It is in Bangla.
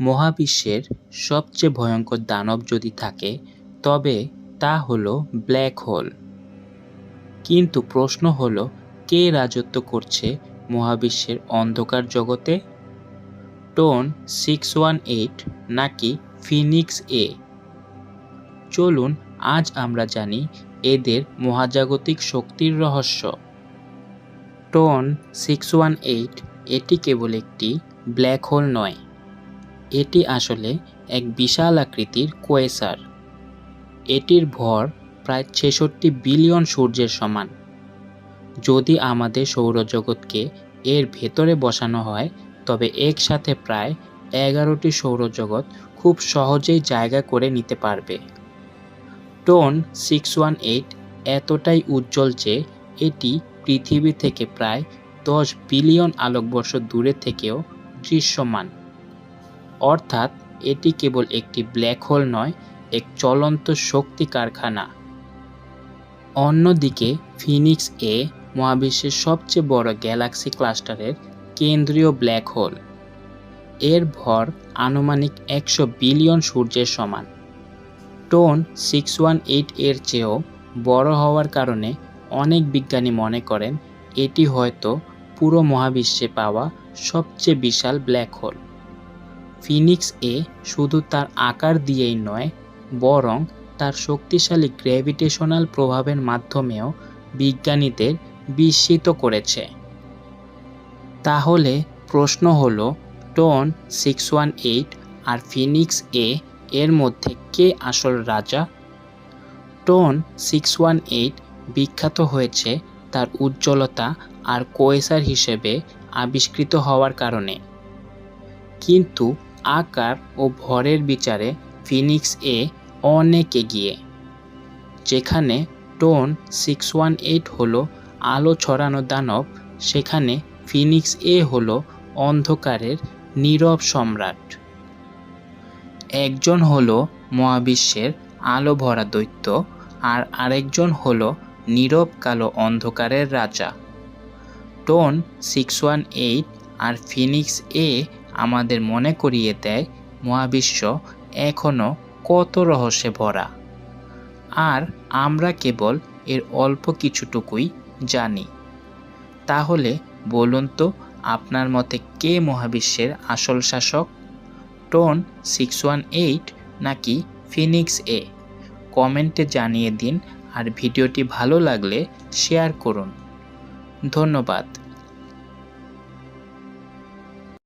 মহাবিশ্বের সবচেয়ে ভয়ঙ্কর দানব যদি থাকে, তবে তা হলো ব্ল্যাক হোল। কিন্তু প্রশ্ন হলো, কে রাজত্ব করছে মহাবিশ্বের অন্ধকার জগতে? টোন সিক্স ওয়ান এইট নাকি ফিনিক্স এ? চলুন, আজ আমরা জানি এদের মহাজাগতিক শক্তির রহস্য। টোন সিক্স ওয়ান এইট এটি কেবল একটি ব্ল্যাক হোল নয়। এটি আসলে এক বিশাল আকৃতির কোয়েসার। এটির ভর প্রায় ছেষট্টি বিলিয়ন সূর্যের সমান। যদি আমাদের সৌরজগৎকে এর ভেতরে বসানো হয়, তবে একসাথে প্রায় এগারোটি সৌরজগৎ খুব সহজেই জায়গা করে নিতে পারবে। টোন সিক্স ওয়ান এইট এতটাই উজ্জ্বল যে এটি পৃথিবী থেকে প্রায় দশ বিলিয়ন আলোকবর্ষ দূরে থেকেও দৃশ্যমান। অর্থাৎ এটি কেবল একটি ব্ল্যাক হোল নয়, এক চলন্ত শক্তি কারখানা। অন্যদিকে, ফিনিক্স এ মহাবিশ্বের সবচেয়ে বড় গ্যালাক্সি ক্লাস্টারের কেন্দ্রীয় ব্ল্যাক হোল। এর ভর আনুমানিক একশো বিলিয়ন সূর্যের সমান। টোন সিক্স ওয়ান এইট এর চেয়েও বড় হওয়ার কারণে অনেক বিজ্ঞানী মনে করেন, এটি হয়তো পুরো মহাবিশ্বে পাওয়া সবচেয়ে বিশাল ব্ল্যাক হোল। ফিনিক্স এ শুধু তার আকার দিয়েই নয়, বরং তার শক্তিশালী গ্র্যাভিটেশনাল প্রভাবের মাধ্যমেও বিজ্ঞানীদের বিস্মিত করেছে। তাহলে প্রশ্ন হলো, টন সিক্স ওয়ান এইট আর ফিনিক্স এ এর মধ্যে কে আসল রাজা? টন সিক্স ওয়ান এইট বিখ্যাত হয়েছে তার উজ্জ্বলতা আর কোয়েসার হিসেবে আবিষ্কৃত হওয়ার কারণে। কিন্তু আকার ও ভরের বিচারে ফিনিক্স এ অনেক এগিয়ে, যেখানে টোন সিক্স ওয়ান এইট হলো আলো ছড়ানো দানব, সেখানে ফিনিক্স এ হলো অন্ধকারের নীরব সম্রাট। একজন হলো মহাবিশ্বের আলো ভরা দৈত্য আর আরেকজন হলো নীরব কালো অন্ধকারের রাজা। টোন সিক্স ওয়ান এইট আর ফিনিক্স এ আমাদের মনে করিয়ে দেয় মহাবিশ্ব এখনও কত রহস্যে ভরা। আর আমরা কেবল এর অল্প কিছুটুকুই জানি। তাহলে বলুন তো, আপনার মতে কে মহাবিশ্বের আসল শাসক? টোন সিক্স ওয়ান এইট নাকি ফিনিক্স এ? কমেন্টে জানিয়ে দিন আর ভিডিওটি ভালো লাগলে শেয়ার করুন। ধন্যবাদ।